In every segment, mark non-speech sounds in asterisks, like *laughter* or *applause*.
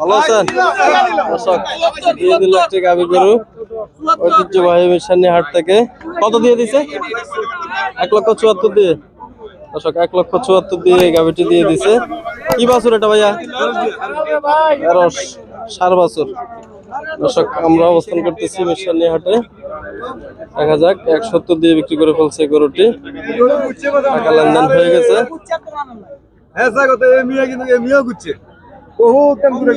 ভালো আছেন? দর্শক, দিয়ে দিল একটি গাভি গরু। ঐতিহ্যবাহী মিশানি হাট থেকে। কত দিয়ে দিছে? এক লক্ষ চুয়াত্তর দিয়ে। দর্শক, এক লক্ষ চুয়াত্তর দিয়ে এই গাভিটি দিয়ে দিছে। কি বাছুর এটা ভাইয়া? তেরো সার বাছুর। দর্শক, আমরা অবস্থান করতেছি মিশানি হাটে। দেখা যাক, এক সত্তর দিয়ে বিক্রি করে ফেলছে গরুটি। টাকা লেনদেন হয়ে গেছে। হ্যাঁ স্যার কত এমিয়া কিন্তু এমিয়া গুচ্ছে বহু টাইম ঘুরে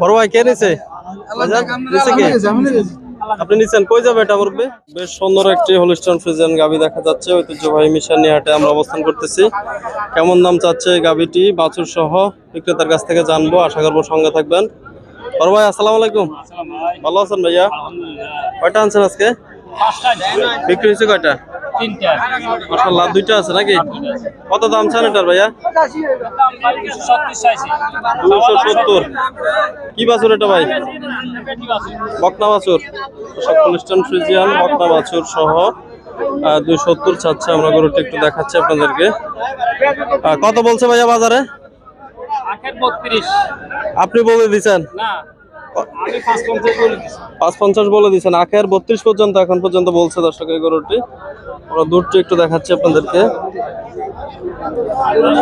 বড় ভাই কে নিছে? আপনি নিচ্ছেন কই যাবে এটা করবে বেশ সুন্দর একটি হলিস্টন ফ্রিজেন গাবি দেখা যাচ্ছে ঐতিহ্যবাহী মিশানি হাটে আমরা অবস্থান করতেছি। কেমন দাম চাচ্ছে এই গাবিটি বাছুর সহ বিক্রেতার কাছ থেকে জানব আশা করব সঙ্গে থাকবেন। বড় ভাই আসসালামু আলাইকুম। ভালো আছেন ভাইয়া? কয়টা আনছেন আজকে? বিক্রি হয়েছে কয়টা? মাসাল্লাহ দুইটা আছে নাকি? কত দাম চান এটার ভাইয়া? দুশো সত্তর। কি বাছুর এটা ভাই? বকনা বাছুর। সকলিস্টান ফ্রিজিয়ান বকনা বাছুর সহ দুই সত্তর চাচ্ছে। আমরা গরুটি একটু দেখাচ্ছি আপনাদেরকে। কত বলছে ভাইয়া বাজারে? আপনি বলে দিচ্ছেন? পাঁচ পঞ্চাশ বলে দিচ্ছেন আখের বত্রিশ পর্যন্ত এখন পর্যন্ত বলছে দর্শক এই গরুটি। আমরা দূরটি একটু দেখাচ্ছি আপনাদেরকে।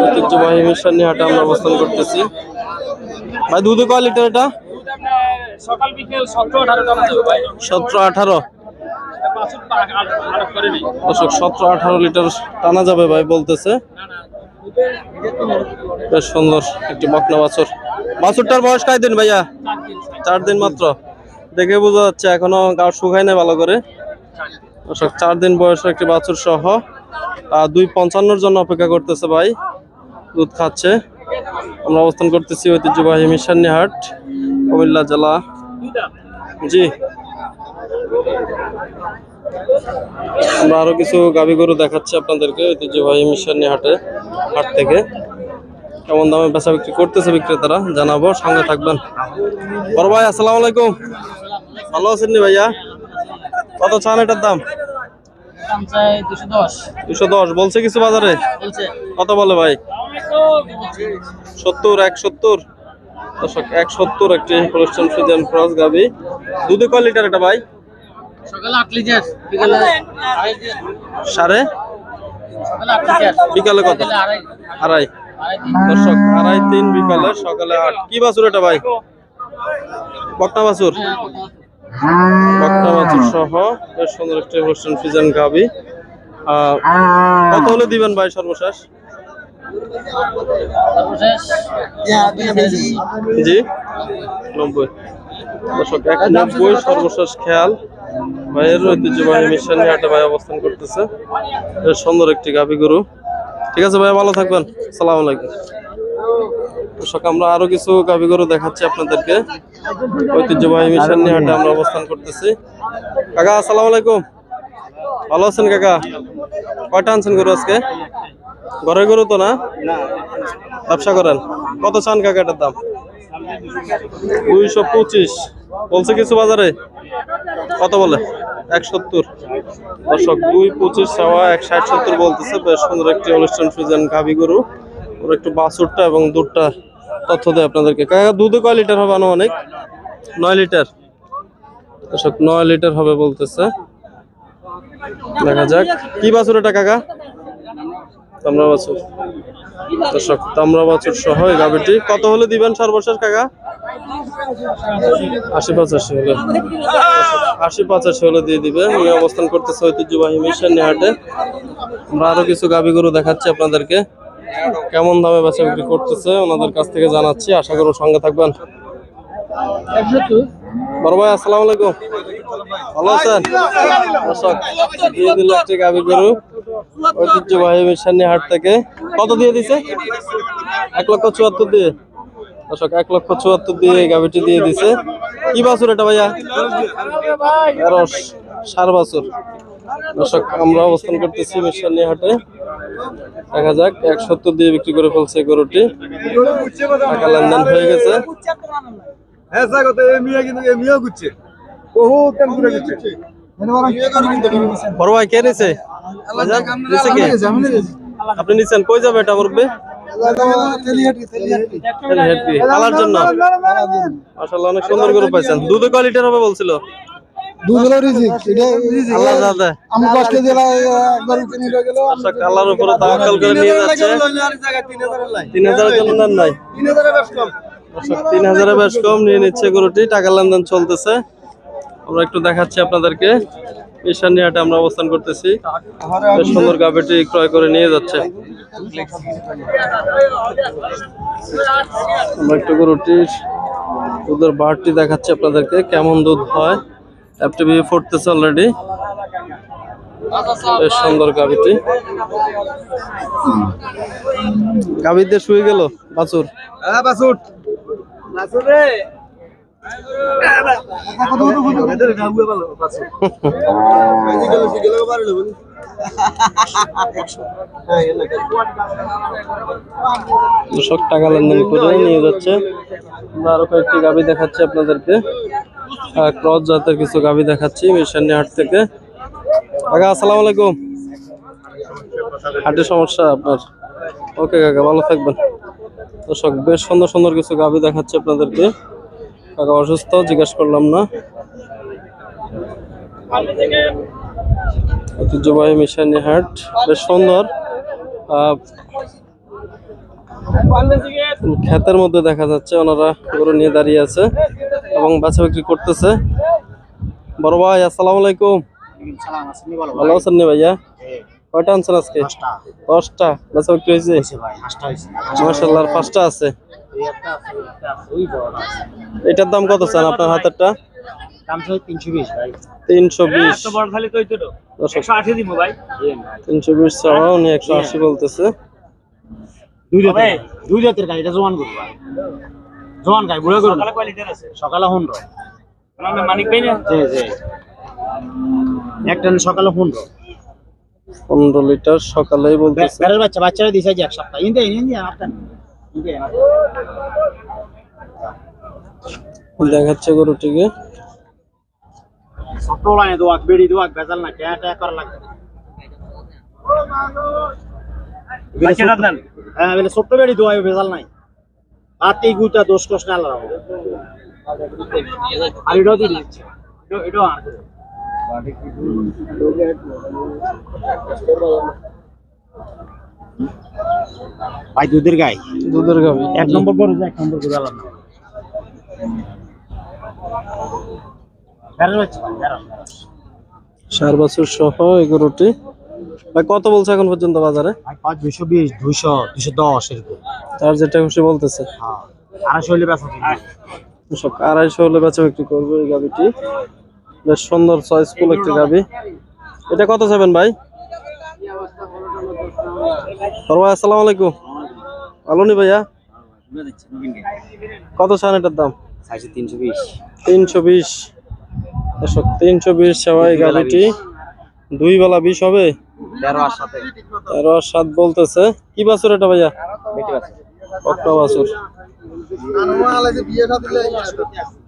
ঐতিহ্যবাহী মিশন হাটে আমরা অবস্থান করতেছি। ভাই দুধে কয় লিটার এটা? সকাল বিকেল সতেরো আঠারো দর্শক সতেরো আঠারো লিটার টানা যাবে ভাই বলতেছে। বেশ সুন্দর একটি বকনা বাছুর। বাছুরটার বয়স কয় দিন ভাইয়া? চার দিন মাত্র। দেখে বোঝা যাচ্ছে এখনও গা শুকায় না ভালো করে। চার দিন বয়সের একটি বাছুর সহ দুই পঞ্চান্নর জন্য অপেক্ষা করতেছে ভাই। দুধ খাচ্ছে। আমরা অবস্থান করতেছি ঐতিহ্যবাহী মিশানি হাট, কুমিল্লা জেলা। জি। আমরা আরও কিছু গাভী গরু দেখাচ্ছি আপনাদেরকে ঐতিহ্যবাহী মিশানি হাটে, হাট থেকে। কেমন দামে বেচা বিক্রি করতেছে বিক্রেতারা জানাব সঙ্গে থাকবেন। বড় ভাই আসসালামু আলাইকুম। ভালো আছেন নি ভাইয়া? কত চান এটার দাম? দুশো দশ। বলছে কিছু বাজারে? কত বলে ভাই? সত্তর এক সত্তর? দর্শক এক সত্তর একটি ফ্রিজেন ক্রস গাভি দুধে কয় লিটার এটা ভাই? সকালে আট লিটার বিকালে সাড়ে? বিকালে কত? আড়াই। দর্শক আড়াই তিন বিকালে সকালে আট। কি বাছুর এটা ভাই? বকনা বাছুর। বকনা বাছুর সহ বেশ সুন্দর একটি ফিজান গাবি। কত হলে দিবেন ভাই সর্বশেষ? জি নব্বই। দর্শক এক নব্বই সর্বশেষ খেয়াল। ভাইয়ের ঐতিহ্যবাহী মিশন হাটে ভাই অবস্থান করতেছে। সুন্দর একটি গাভি গরু। ঠিক আছে ভাইয়া ভালো থাকবেন। সালাম আলাইকুম। দর্শক, আমরা আরও কিছু গাভি গরু দেখাচ্ছি আপনাদেরকে। ঐতিহ্যবাহী মিশন নিয়ে হাটে আমরা অবস্থান করতেছি। কাকা, আসসালামু আলাইকুম। ভালো আছেন কাকা? কয়টা আনছেন গরু আজকে? ঘরের গরু তো না? ব্যবসা করেন। কত চান কাকা এটার দাম? দুইশো পঁচিশ। বলছে কিছু বাজারে? কত বলে? এক সত্তর। দর্শক, দুই পঁচিশ চাওয়া এক ষাট সত্তর বলতেছে। বেশ সুন্দর একটি অনুষ্ঠান ফ্রিজেন গাভি গরু। ওর একটু বাছুরটা এবং দুধটা তথ্য দেয় আপনাদেরকে। কাকা, দুধে কয় লিটার হবে আনুমানিক? নয় লিটার। দর্শক, নয় লিটার হবে বলতেছে। দেখা যাক। কি বাছুর এটা, কাকা? তামরা বাছুর। দর্শক, তামরা বাছুর সহ এই গাভিটি। কত হলে দিবেন সর্বশেষ, কাকা? আশি পঁচাশি হলে। আশি পঁচাশি হলে দিয়ে দিবে। উনি অবস্থান করতেছে ঐতিহ্যবাহী মিশন হাটে আমরা আরও কিছু গাভি গরু দেখাচ্ছি আপনাদেরকে। কেমন দামে বেচা বিক্রি করতেছে ওনাদের কাছ থেকে জানাচ্ছি। আশা করব সঙ্গে থাকবেন। বড় ভাই, আসসালামু আলাইকুম। ভালো আছেন? দর্শক গরু ঐতিহ্যবাহী মিশানি হাট থেকে। কত দিয়ে দিছে? এক লক্ষ চুয়াত্তর দিয়ে। দর্শক এক লক্ষ চুয়াত্তর দিয়ে গাভিটি দিয়ে দিছে। কি বাছুর এটা ভাইয়া? তেরো সার বাছুর। দর্শক আমরা অবস্থান করতেছি মিশানি হাটে। দেখা যাক এক সত্তর দিয়ে বিক্রি করে ফেলছে গরুটি। টাকা লেনদেন হয়ে গেছে। হ্যাঁ স্যার কত কিন্তু এমিয়া গুচ্ছে। বহু টাইম ঘুরে গুচ্ছে বড় ভাই কে নিছে? আপনি নিছেন কই যাবে এটা করবে পালার জন্য। মাশাআল্লাহ অনেক সুন্দর গরু পাইছেন। দুধ কোয়ালিটির হবে বলছিল। দুধের রিজিক এটা আল্লাহ দাদা আমি কষ্ট দিলা একবার কিনে লয়ে গেল আচ্ছা কালার উপরে তাওয়াক্কাল করে নিয়ে যাচ্ছে। জন্য নাই। হাজারের বেশ কম। নিয়ে নিচ্ছে গরুটি। টাকা লেনদেন চলতেছে। আমরা একটু দেখাচ্ছি আপনাদেরকে। ঈশানী হাটে আমরা অবস্থান করতেছি। বেশ সুন্দর গাভিটি ক্রয় করে নিয়ে যাচ্ছে। আমরা একটু গরুটির দুধের বারটি দেখাচ্ছি আপনাদেরকে কেমন দুধ হয়। অ্যাপটিভি ফুটতেছে অলরেডি বেশ সুন্দর গাভিটি। গাভিতে শুয়ে গেল বাছুর? হ্যাঁ বাসুট বাসুট রে। ভালো *laughs* বাসুট কৃষক টাকা লেনদেন করে নিয়ে যাচ্ছে। আরও কয়েকটি গাভি দেখাচ্ছি আপনাদেরকে। ক্রস জাতের কিছু গাভি দেখাচ্ছি মিশানি হাট থেকে। কাকা, আসসালামু আলাইকুম। হাটের সমস্যা আপনার? ওকে কাকা, ভালো থাকবেন। দর্শক, বেশ সুন্দর সুন্দর কিছু গাভি দেখাচ্ছি আপনাদেরকে। কাকা, অসুস্থ, জিজ্ঞেস করলাম না। ঐতিহ্যবাহী মিশানি হাট। বেশ সুন্দর। ক্ষেতের মধ্যে দেখা যাচ্ছে ওনারা গরু নিয়ে দাঁড়িয়ে আছে এবং বাচ্চা বিক্রি করতেছে। বড় ভাই আসসালামু আলাইকুম। ভালো আছেন নি ভাইয়া? কয়টা আনছেন আজকে? দশটা। বাচ্চা বিক্রি হয়েছে? মাসাল্লাহ পাঁচটা আছে। এটার দাম কত চান আপনার হাতেরটা? তিনশো বিশ দর্শক তিনশো বিশ। চাওয়া উনি একশো আশি বলতেছে। দুই জাতের গাড়ি এটা জোয়ান করব জোয়ান বুড়ো সকালে হুন্ড। মানিক পাই না? জি জি। একটা সকালে হুন্ড। পনেরো লিটার সকালেই বলতেছে। বেড়ার বাচ্চা বাচ্চারা দিছে যে এক সপ্তাহ। ইন্দে ইন্দে আপনার। দেখাচ্ছে গরুটিকে। লাইনে দোয়াক বেড়ি দোয়াক ভেজাল না কে কে করা লাগবে? হ্যাঁ বলে ছোট্ট বেড়ি দোয়াই ভেজাল নাই। হাতে গুতা দোষ কষ্ট না আল্লাহ আর এটাও দিয়ে দিচ্ছে। এটাও- এটাও আর ভাই দুধের গাই? দুধের গাভি এক নম্বর করে এক নম্বর করে আলাদা। চার বছর সহ এই গরুটি ভাই কত বলছে এখন পর্যন্ত বাজারে? পাঁচ দুইশো বিশ দুইশো দুইশো দশ এরকম। তার যেটা খুশি বলতেছে। হ্যাঁ আড়াইশো হলে বেচা। সব আড়াইশো হলে বেচা বিক্রি করবে এই গাভিটি বেশ সুন্দর চয়েসফুল একটি গাভি এটা কত চাবেন ভাই? ভাই আসসালামু আলাইকুম। ভালো নি ভাইয়া? কত চান এটার দাম? তিনশো বিশ। তিনশো বিশ। দর্শক তিনশো বিশ সেবা এই গাভিটি দুই বেলা বিশ হবে? তেরো আর সাত বলতেছে। কি বাছুর এটা ভাইয়া? অক্টা বাছুর।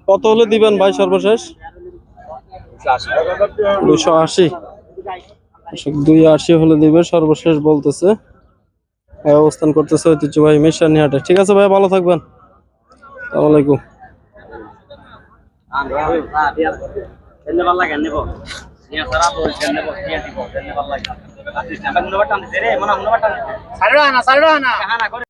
কত হলে দিবেন ভাই সর্বশেষ? দুশো আশি। দুই আশি হলে দিবে সর্বশেষ বলতেছে। অবস্থান করতেছে ঐতিহ্যবাহী মিশানি হাটে। ঠিক আছে ভাই ভালো থাকবেন। আসসালামু আলাইকুম। ধন্যবাদ। লাগে নেব সাড়ে না